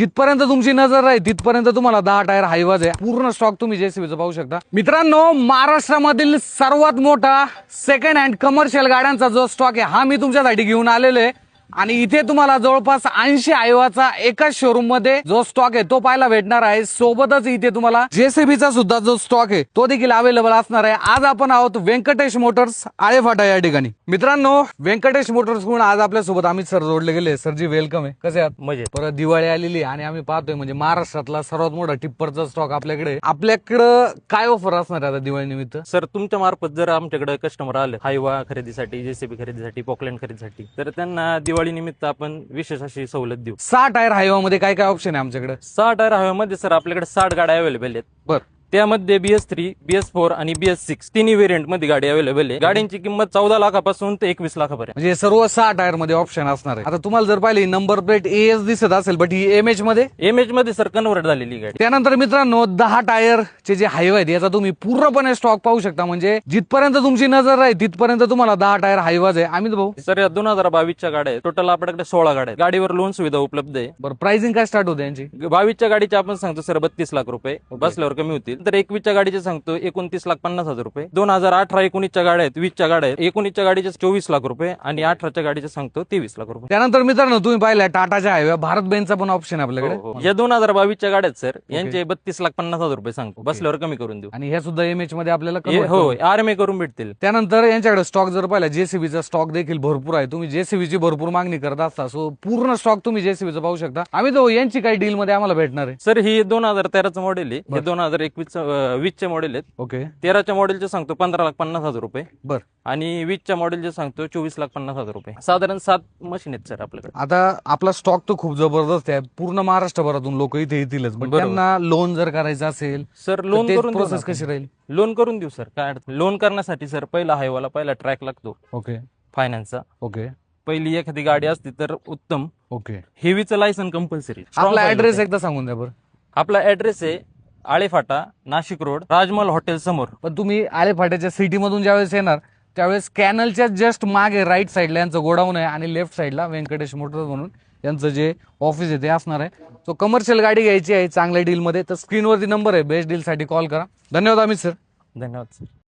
तिथपर्यंत तुमची नजर आहे तिथपर्यंत तुम्हाला दहा टायर हायवाज आहे. पूर्ण स्टॉक तुम्ही जेसीबीचा पाहू शकता. मित्रांनो महाराष्ट्रामधील सर्वात मोठा सेकंड हँड कमर्शियल गाड्यांचा जो स्टॉक आहे हा मी तुमच्यासाठी घेऊन आलेलो आहे. आणि इथे तुम्हाला जवळपास ऐंशी आयवाचा एकाच शोरूममध्ये जो स्टॉक आहे तो पाहायला भेटणार आहे. सोबतच इथे तुम्हाला जेसीबीचा सुद्धा जो स्टॉक आहे तो देखील अवेलेबल असणार आहे. आज आपण आहोत व्यंकटेश मोटर्स आळेफाटा या ठिकाणी. मित्रांनो व्यंकटेश मोटर्सकडून आज आपल्यासोबत अमित सर जोडले गेले. सरजी वेलकम आहे. कसे आहात? मजेत. परत दिवाळी आलेली आणि आम्ही पाहतोय म्हणजे महाराष्ट्रातला सर्वात मोठा टिप्परचा स्टॉक आपल्याकडे. आपल्याकडं काय ऑफर असणार आहे आता दिवाळी निमित्त? सर तुमच्या मार्फत जर आमच्याकडे कस्टमर आले हायवा खरेदीसाठी जेसीबी खरेदीसाठी पॉकलँड खरेदीसाठी तर त्यांना दिवाळी निमित्त आपण विशेष अशी सवलत देऊ. सहा टायर हायवा मध्ये काय काय ऑप्शन आहे आमच्याकडे? सहा टायर हायवामध्ये सर आपल्याकडे साठ गाड्या अवेलेबल आहेत. बर. त्यामध्ये बीएस थ्री बीएस फोर आणि बीएस सिक्स तिन्ही व्हेरियंटमध्ये गाडी अवेलेबल आहे. गाड्यांची किंमत चौदा लाखापासून ते एकवीस लाखापर्यंत. म्हणजे सर्व सहा टायरमध्ये ऑप्शन असणार आहे. आता तुम्हाला जर पाहिली नंबर प्लेट एस दिसत असेल बट ही एम एच मध्ये? एम एच मध्ये सर कन्वर्ट झालेली गाडी. त्यानंतर मित्रांनो दहा टायरचे जे हायवे आहेत याचा तुम्ही पूर्णपणे स्टॉक पाहू शकता. म्हणजे जिथपर्यंत तुमची नजर आहे तिथपर्यंत तुम्हाला दहा टायर हायवाज आहे. आम्ही भाऊ सर या दोन हजार बावीसच्या गाड्या आहेत. टोटल आपल्याकडे सोळा गाड्या आहेत. गाडीवर लोन सुविधा उपलब्ध आहे. बरं प्राइसिंग काय स्टार्ट होते यांची? बावीसच्या गाडीचे आपण सांगतो सर बत्तीस लाख रुपये. बसल्यावर कमी होतील. तर एकवीसच्या गाडीचे सांगतो एकोणतीस लाख पन्नास हजार रुपये. दोन हजार अठरा एकोणीसच्या गाड्या आहेत वीसच्या गाड्या आहेत. एकोणीसच्या गाडीचे चोवीस लाख रुपये आणि अठराच्या गाडीचे सांगतो तेवीस लाख रुपये. त्यानंतर मित्रांनो तुम्ही पाहिलं टाटाच्या हायवे भारत बेनचा पण ऑप्शन आपल्याकडे. हो, हो. या दोन हजार बावीसच्या गाड्या सर यांचे बत्तीस लाख पन्नास हजार रुपये सांगतो. बसल्यावर कमी करून देऊ. आणि ह्या सुद्धा एम एच मध्ये आपल्याला हे- हो आर एम ए करून भेटतील. त्यानंतर यांच्याकडे स्टॉक जर पाहिला जेसीबीचा स्टॉक देखील भरपूर आहे. तुम्ही जेसीबीची भरपूर मागणी करत असता सो पूर्ण स्टॉक तुम्ही जेसीबीचा पाहू शकता. आम्ही तो यांची काही डील मध्ये आम्हाला भेटणार आहे. सर ही दोन हजार तेराचं मॉडेल आहे. हे दोन हजार एकवीस वीसचे मॉडेल आहेत. ओके. तेराच्या मॉडेलचे सांगतो पंधरा लाख पन्नास हजार रुपये. बर. आणि वीसच्या मॉडेलचे सांगतो चोवीस लाख पन्नास हजार रुपये. साधारण सात मशीन आहेत सर आपल्याकडे. आता आपला स्टॉक तर खूप जबरदस्त आहे. पूर्ण महाराष्ट्रभरातून लोक इथे येतीलच. पण बरोबर. त्यांना लोन जर करायचं असेल सर लोन करून देऊ प्रोसेस ना कशी राहील. लोन करून देऊ सर काय अडचण? लोन करण्यासाठी सर पहिला हायवाला पहिला ट्रॅक लागतो. ओके. फायनान्सचा ओके. पहिली एखादी गाडी असती तर उत्तम. ओके. हेवीचं लायसन कंपल्सरी आपला ऍड्रेस एकदा सांगून द्या बरं. आपला ऍड्रेस आहे आळेफाटा नाशिक रोड राजमहल हॉटेल समोर. पण तुम्ही आलेफाट्याच्या सिटी मधून ज्यावेळेस येणार त्यावेळेस कॅनलच्या जस्ट मागे राईट साईडला यांचं गोडाऊन आहे आणि लेफ्ट साईडला व्यंकटेश मोटर्स म्हणून यांचं जे ऑफिस आहे ते असणार आहे. सो कमर्शियल गाडी घ्यायची आहे चांगल्या डीलमध्ये तर स्क्रीनवरती नंबर आहे. बेस्ट डीलसाठी कॉल करा. धन्यवाद अमित सर धन्यवाद सर